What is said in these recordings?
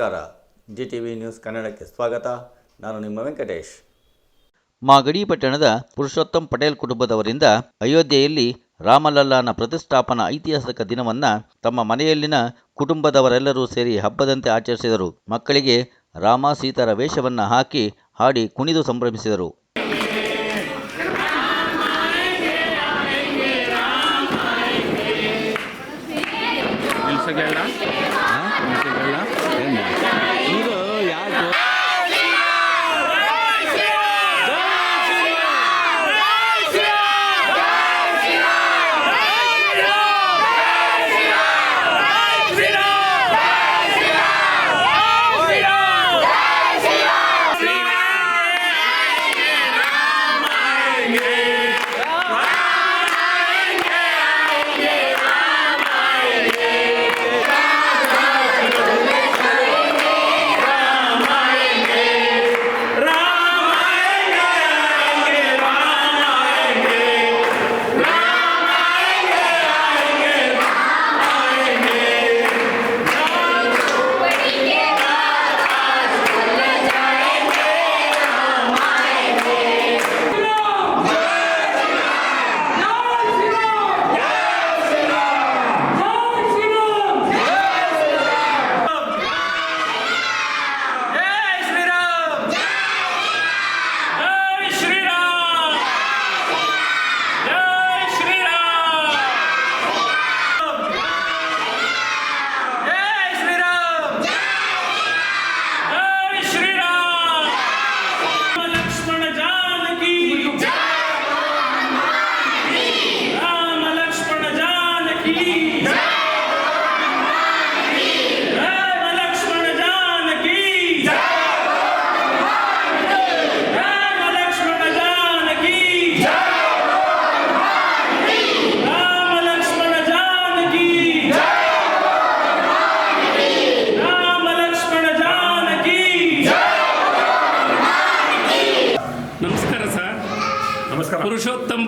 ನಮಸ್ಕಾರ. G T V news ಕನ್ನಡಕ್ಕೆ ಸ್ವಾಗತ. ನಾನು ನಿಮ್ಮ ವೆಂಕಟೇಶ್. ಮಾಗಡಿ ಪಟ್ಟಣದ ಪುರುಷೋತ್ತಮ್ ಪಟೇಲ್ ಕುಟುಂಬದವರಿಂದ ಅಯೋಧ್ಯೆಯಲ್ಲಿ ರಾಮಲಲ್ಲಾನ ಪ್ರತಿಷ್ಠಾಪನಾ ಐತಿಹಾಸಿಕ ದಿನವನ್ನು ತಮ್ಮ ಮನೆಯಲ್ಲಿನ ಕುಟುಂಬದವರೆಲ್ಲರೂ ಸೇರಿ ಹಬ್ಬದಂತೆ ಆಚರಿಸಿದರು. ಮಕ್ಕಳಿಗೆ ರಾಮ ಸೀತಾರ ವೇಷವನ್ನು ಹಾಕಿ ಹಾಡಿ ಕುಣಿದು ಸಂಭ್ರಮಿಸಿದರು.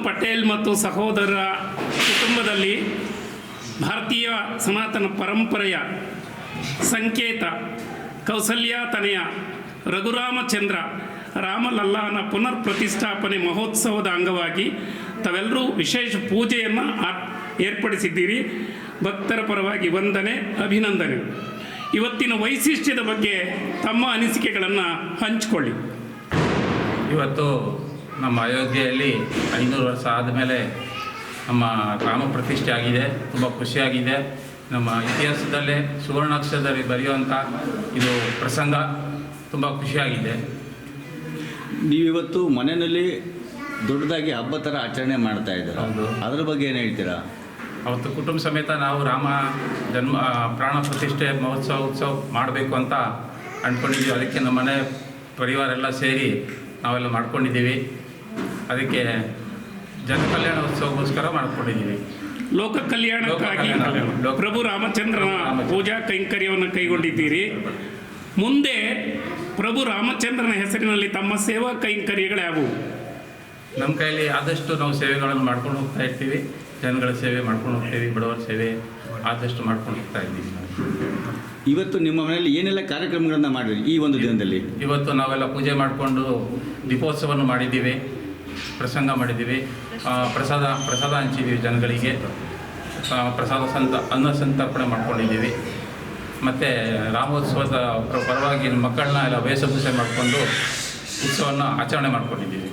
ಪಟೇಲ್ ಮತ್ತು ಸಹೋದರ ಕುಟುಂಬದಲ್ಲಿ ಭಾರತೀಯ ಸನಾತನ ಪರಂಪರೆಯ ಸಂಕೇತ ಕೌಸಲ್ಯಾತನೆಯ ರಘುರಾಮಚಂದ್ರ ರಾಮಲಲ್ಲಾನ ಪುನರ್ ಪ್ರತಿಷ್ಠಾಪನೆ ಮಹೋತ್ಸವದ ಅಂಗವಾಗಿ ತಾವೆಲ್ಲರೂ ವಿಶೇಷ ಪೂಜೆಯನ್ನು ಏರ್ಪಡಿಸಿದ್ದೀರಿ. ಭಕ್ತರ ಪರವಾಗಿ ವಂದನೆ, ಅಭಿನಂದನೆ. ಇವತ್ತಿನ ವೈಶಿಷ್ಟ್ಯದ ಬಗ್ಗೆ ತಮ್ಮ ಅನಿಸಿಕೆಗಳನ್ನು ಹಂಚಿಕೊಳ್ಳಿ. ಇವತ್ತು ನಮ್ಮ ಅಯೋಧ್ಯೆಯಲ್ಲಿ ಐನೂರು ವರ್ಷ ಆದಮೇಲೆ ನಮ್ಮ ಗ್ರಾಮ ಪ್ರತಿಷ್ಠೆ ಆಗಿದೆ ತುಂಬ ಖುಷಿಯಾಗಿದೆ. ನಮ್ಮ ಇತಿಹಾಸದಲ್ಲೇ ಸುವರ್ಣಾಕ್ಷರದಲ್ಲಿ ಬರೆಯುವಂಥ ಇದು ಪ್ರಸಂಗ ತುಂಬ ಖುಷಿಯಾಗಿದೆ. ನೀವಿವತ್ತು ಮನೆಯಲ್ಲಿ ದೊಡ್ಡದಾಗಿ ಹಬ್ಬ ಥರ ಆಚರಣೆ ಮಾಡ್ತಾ ಇದ್ದಾರೆ. ಅದ್ರ ಬಗ್ಗೆ ಏನು ಹೇಳ್ತೀರಾ? ಅವತ್ತು ಕುಟುಂಬ ಸಮೇತ ನಾವು ರಾಮ ಜನ್ಮ ಪ್ರಾಣ ಪ್ರತಿಷ್ಠೆ ಮಹೋತ್ಸವ ಉತ್ಸವ ಮಾಡಬೇಕು ಅಂತ ಅಂದ್ಕೊಂಡಿದ್ದೀವಿ ಅದಕ್ಕೆ ನಮ್ಮ ಮನೆ ಪರಿವಾರ ಎಲ್ಲ ಸೇರಿ ನಾವೆಲ್ಲ ಮಾಡ್ಕೊಂಡಿದ್ದೀವಿ. ಅದಕ್ಕೆ ಜನ ಕಲ್ಯಾಣ ಉತ್ಸವಕ್ಕೋಸ್ಕರ ಮಾಡಿಕೊಂಡಿದ್ದೀವಿ. ಲೋಕ ಕಲ್ಯಾಣಕ್ಕಾಗಿ ಕಲ್ಯಾಣ. ಲೋಕ- ಪ್ರಭು ರಾಮಚಂದ್ರನ ರಾಮಚಂದ್ರ. ಪೂಜಾ ಕೈಂಕರ್ಯವನ್ನು ಕೈಗೊಂಡಿದ್ದೀರಿ. ಮುಂದೆ ಪ್ರಭು ರಾಮಚಂದ್ರನ ಹೆಸರಿನಲ್ಲಿ ತಮ್ಮ ಸೇವಾ ಕೈಂಕರ್ಯಗಳ್ಯಾವುವು ನಮ್ಮ ಕೈಯಲ್ಲಿ ಆದಷ್ಟು ನಾವು ಸೇವೆಗಳನ್ನು ಮಾಡ್ಕೊಂಡು ಹೋಗ್ತಾ ಇರ್ತೀವಿ. ಜನಗಳ ಸೇವೆ ಮಾಡ್ಕೊಂಡು ಹೋಗ್ತೀವಿ. ಬಡವರ ಸೇವೆ ಆದಷ್ಟು ಮಾಡ್ಕೊಂಡು ಹೋಗ್ತಾ ಇದ್ದೀವಿ. ಇವತ್ತು ನಿಮ್ಮ ಮನೆಯಲ್ಲಿ ಏನೆಲ್ಲ ಕಾರ್ಯಕ್ರಮಗಳನ್ನು ಮಾಡಿದ್ರಿ ಈ ಒಂದು ದಿನದಲ್ಲಿ? ಇವತ್ತು ನಾವೆಲ್ಲ ಪೂಜೆ ಮಾಡಿಕೊಂಡು ದೀಪೋತ್ಸವವನ್ನು ಮಾಡಿದ್ದೀವಿ. ಪ್ರಸಂಗ ಮಾಡಿದ್ದೀವಿ. ಪ್ರಸಾದ ಪ್ರಸಾದ ಹಂಚಿದ್ದೀವಿ ಜನಗಳಿಗೆ ಪ್ರಸಾದ ಸಂತ, ಅನ್ನ ಸಂತರ್ಪಣೆ ಮಾಡ್ಕೊಂಡಿದ್ದೀವಿ. ಮತ್ತು ರಾಮೋತ್ಸವದ ಪ್ರ- ಪರವಾಗಿ ಮಕ್ಕಳನ್ನ ಎಲ್ಲ ವೇಷಭೂಷೆ ಮಾಡಿಕೊಂಡು ಉತ್ಸವವನ್ನು ಆಚರಣೆ ಮಾಡ್ಕೊಂಡಿದ್ದೀವಿ.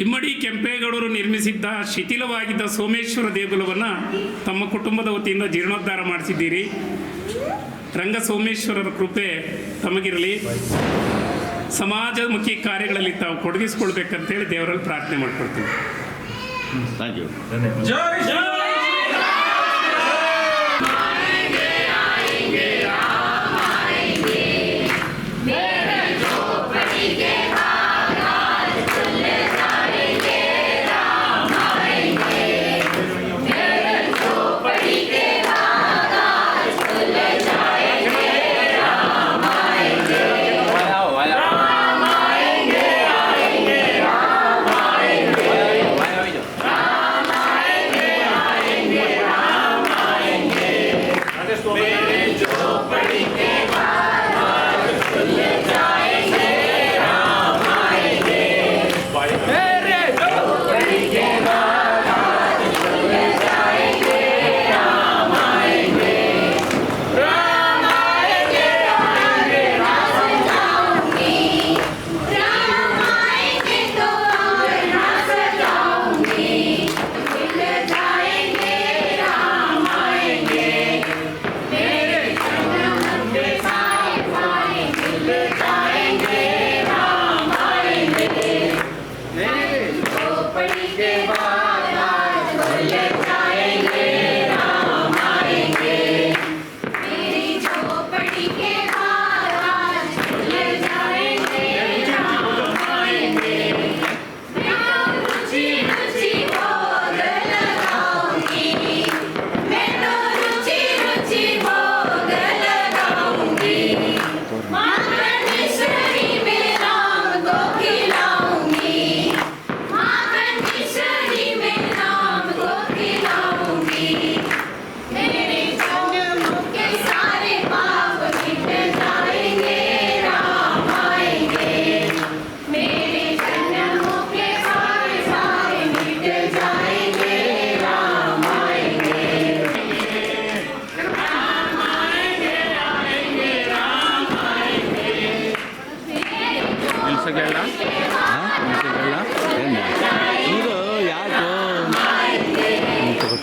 ಇಮ್ಮಡಿ ಕೆಂಪೇಗೌಡರು ನಿರ್ಮಿಸಿದ್ದ ಶಿಥಿಲವಾಗಿದ್ದ ಸೋಮೇಶ್ವರ ದೇಗುಲವನ್ನು ತಮ್ಮ ಕುಟುಂಬದ ವತಿಯಿಂದ ಜೀರ್ಣೋದ್ಧಾರ ಮಾಡಿಸಿದ್ದೀರಿ. ರಂಗ ಸೋಮೇಶ್ವರರ ಕೃಪೆ ತಮಗಿರಲಿ. ಸಮಾಜಮುಖಿ ಕಾರ್ಯಗಳಲ್ಲಿ ತಾವು ತೊಡಗಿಸ್ಕೊಳ್ಬೇಕಂತೇಳಿ ದೇವರಲ್ಲಿ ಪ್ರಾರ್ಥನೆ ಮಾಡ್ಕೊಡ್ತೀವಿ ಥ್ಯಾಂಕ್ ಯು